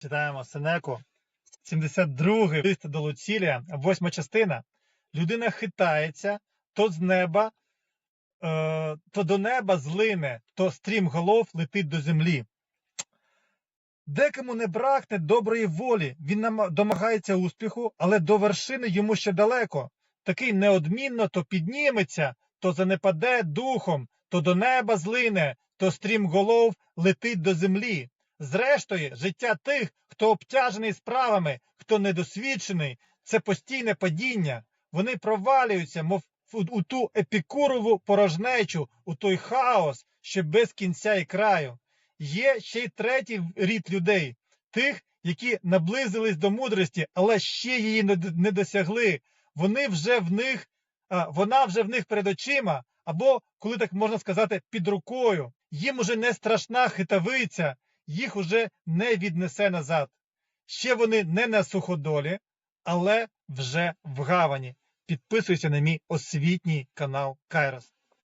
Читаємо Сенеку, 72 лист до Луцілія, восьма частина. Людина хитається, то з неба, е, то до неба злине, то стрім голов летить до землі. Декому не бракне доброї волі, він домагається успіху, але до вершини йому ще далеко. Такий неодмінно то підніметься, то занепаде духом, то до неба злине, то стрім голов летить до землі. Зрештою, життя тих, хто обтяжений справами, хто недосвідчений, це постійне падіння. Вони провалюються, мов у, ту епікурову порожнечу, у той хаос, що без кінця і краю. Є ще й третій рід людей, тих, які наблизились до мудрості, але ще її не досягли. Вони вже в них, вона вже в них перед очима, або, коли так можна сказати, під рукою. Їм уже не страшна хитавиця, їх уже не віднесе назад. Ще вони не на суходолі, але вже в гавані. Підписуйся на мій освітній канал Кайрос.